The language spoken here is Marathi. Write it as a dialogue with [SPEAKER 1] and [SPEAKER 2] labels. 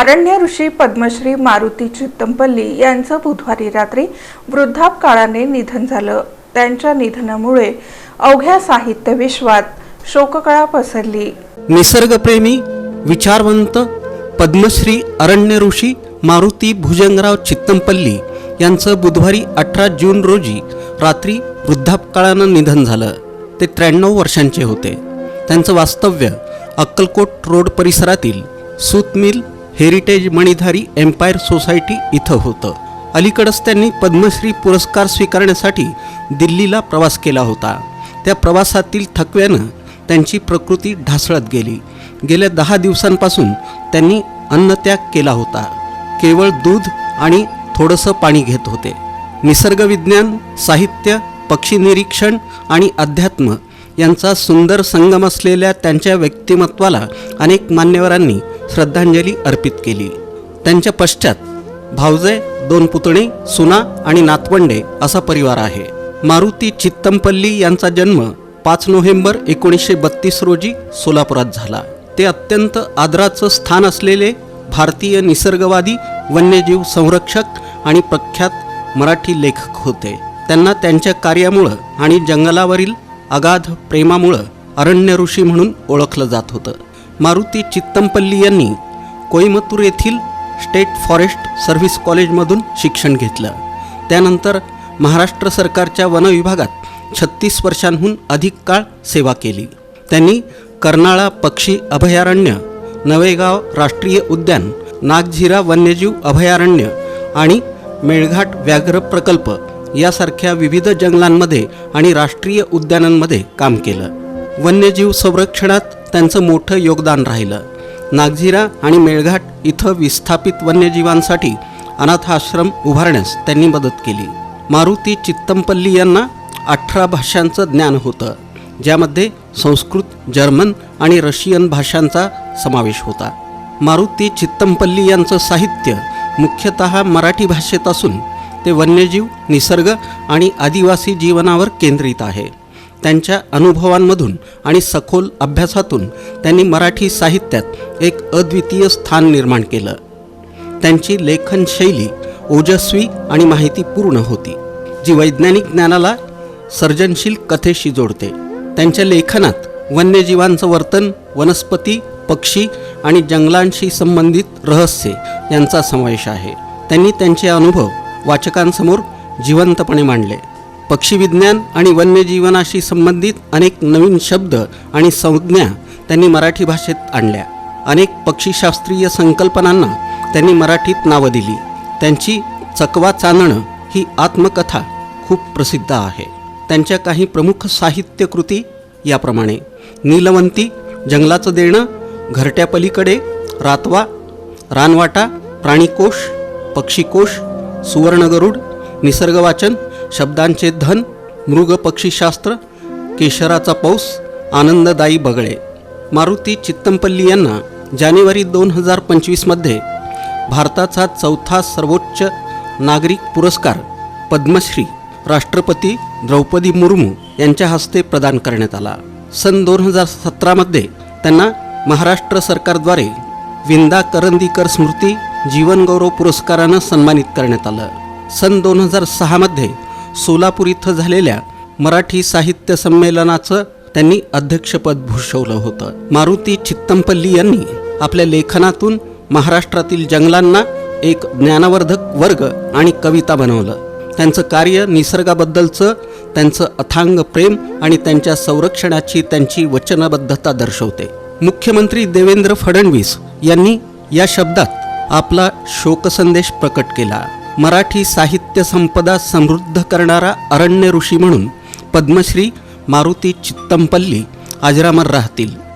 [SPEAKER 1] अरण्य ऋषी पद्मश्री मारुती चित्तंपल्ली यांचं बुधवारी रात्री वृद्धापकाळाने निधन झालं त्यांच्या निधनामुळे अवघ्या साहित्य विश्वात शोककळा पसरली निसर्गप्रेमी विचारवंत पद्मश्री अरण्य ऋषी मारुती भुजंगराव चित्तंपल्ली यांचं बुधवारी अठरा जून रोजी रात्री वृद्धापकाळानं निधन झालं ते त्र्याण्णव वर्षांचे होते त्यांचं वास्तव्य अक्कलकोट रोड परिसरातील सूत हेरिटेज मणिधारी एम्पायर सोसायटी इथं होतं अलीकडंच त्यांनी पद्मश्री पुरस्कार स्वीकारण्यासाठी दिल्लीला प्रवास केला होता त्या प्रवासातील थकव्यानं त्यांची प्रकृती ढासळत गेली गेल्या दहा दिवसांपासून त्यांनी अन्नत्याग केला होता केवळ दूध आणि थोडंसं पाणी घेत होते निसर्गविज्ञान साहित्य पक्षी निरीक्षण आणि अध्यात्म यांचा सुंदर संगम असलेल्या त्यांच्या व्यक्तिमत्वाला अनेक मान्यवरांनी श्रद्धांजली अर्पित केली त्यांच्या पश्चात भावजे दोन पुतणे सुना आणि नातवंडे असा परिवार आहे मारुती चित्तमपल्ली यांचा जन्म पाच नोव्हेंबर एकोणीसशे बत्तीस रोजी सोलापुरात झाला ते अत्यंत आदराचं स्थान असलेले भारतीय निसर्गवादी वन्यजीव संरक्षक आणि प्रख्यात मराठी लेखक होते त्यांना त्यांच्या कार्यामुळं आणि जंगलावरील अगाध प्रेमामुळं अरण्य ऋषी म्हणून ओळखलं जात होतं मारुती चित्तमपल्ली यांनी कोइमतूर येथील स्टेट फॉरेस्ट सर्व्हिस कॉलेजमधून शिक्षण घेतलं त्यानंतर महाराष्ट्र सरकारच्या वनविभागात छत्तीस वर्षांहून अधिक काळ सेवा केली त्यांनी कर्नाळा पक्षी अभयारण्य नवेगाव राष्ट्रीय उद्यान नागझिरा वन्यजीव अभयारण्य आणि मेळघाट व्याघ्र प्रकल्प यासारख्या विविध जंगलांमध्ये आणि राष्ट्रीय उद्यानांमध्ये काम केलं वन्यजीव संरक्षणात त्यांचं मोठं योगदान राहिलं नागझिरा आणि मेळघाट इथं विस्थापित वन्यजीवांसाठी अनाथाश्रम उभारण्यास त्यांनी मदत केली मारुती चित्तमपल्ली यांना अठरा भाषांचं ज्ञान होतं ज्यामध्ये संस्कृत जर्मन आणि रशियन भाषांचा समावेश होता मारुती चित्तमपल्ली यांचं साहित्य मुख्यतः मराठी भाषेत असून ते वन्यजीव निसर्ग आणि आदिवासी जीवनावर केंद्रित आहे त्यांच्या अनुभवांमधून आणि सखोल अभ्यासातून त्यांनी मराठी साहित्यात एक अद्वितीय स्थान निर्माण केलं त्यांची लेखनशैली ओजस्वी आणि माहितीपूर्ण होती जी वैज्ञानिक ज्ञानाला सर्जनशील कथेशी जोडते त्यांच्या लेखनात वन्यजीवांचं वर्तन वनस्पती पक्षी आणि जंगलांशी संबंधित रहस्य यांचा समावेश आहे त्यांनी त्यांचे अनुभव वाचकांसमोर जिवंतपणे मांडले पक्षीविज्ञान आणि वन्यजीवनाशी संबंधित अनेक नवीन शब्द आणि संज्ञा त्यांनी मराठी भाषेत आणल्या अनेक पक्षीशास्त्रीय संकल्पनांना त्यांनी मराठीत नावं दिली त्यांची चकवा चांदणं ही आत्मकथा खूप प्रसिद्ध आहे त्यांच्या काही प्रमुख साहित्यकृती याप्रमाणे नीलवंती जंगलाचं देणं घरट्यापलीकडे रातवा रानवाटा प्राणीकोश पक्षीकोश सुवर्णगरुड निसर्गवाचन शब्दांचे धन मृग पक्षीशास्त्र केशराचा पाऊस आनंददायी बगळे मारुती चित्तमपल्ली यांना जानेवारी दोन हजार पंचवीसमध्ये भारताचा चौथा सर्वोच्च नागरिक पुरस्कार पद्मश्री राष्ट्रपती द्रौपदी मुर्मू यांच्या हस्ते प्रदान करण्यात आला सन दोन हजार सतरामध्ये त्यांना महाराष्ट्र सरकारद्वारे विंदा करंदीकर स्मृती जीवनगौरव पुरस्कारानं सन्मानित करण्यात आलं सन दोन हजार सहामध्ये सोलापूर इथं झालेल्या मराठी साहित्य संमेलनाचं त्यांनी अध्यक्षपद भूषवलं होतं मारुती चित्तमपल्ली यांनी आपल्या लेखनातून महाराष्ट्रातील जंगलांना एक ज्ञानवर्धक वर्ग आणि कविता बनवलं त्यांचं कार्य निसर्गाबद्दलचं त्यांचं अथांग प्रेम आणि त्यांच्या संरक्षणाची त्यांची वचनबद्धता दर्शवते मुख्यमंत्री देवेंद्र फडणवीस यांनी या शब्दात आपला शोकसंदेश प्रकट केला मराठी साहित्य संपदा समृद्ध करणारा अरण्य ऋषी म्हणून पद्मश्री मारुती चित्तमपल्ली आजरामर राहतील